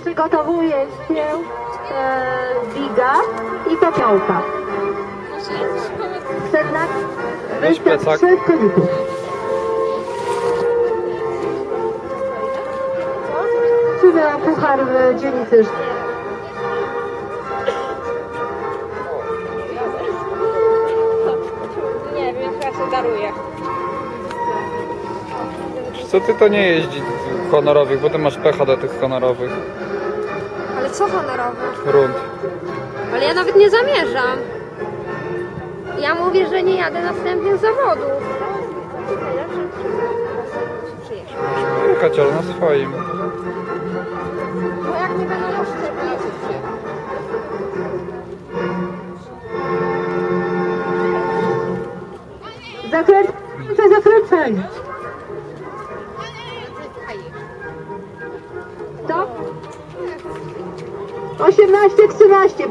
Przygotowuje się e, Biga i Popiołka. Przed nami plecak. trzech koników. Czym puchar w dzielnicy Nie wiem, ja sobie daruję. Co ty to nie jeździ honorowych, bo ty masz pecha do tych honorowych Ale co honorowo? rund. Ale ja nawet nie zamierzam. Ja mówię, że nie jadę następnych zawodów. Jechać, ale na swoim. Bo jak nie będą oszczędzić. Zakręcaj, zakręcaj. To? 18, 13.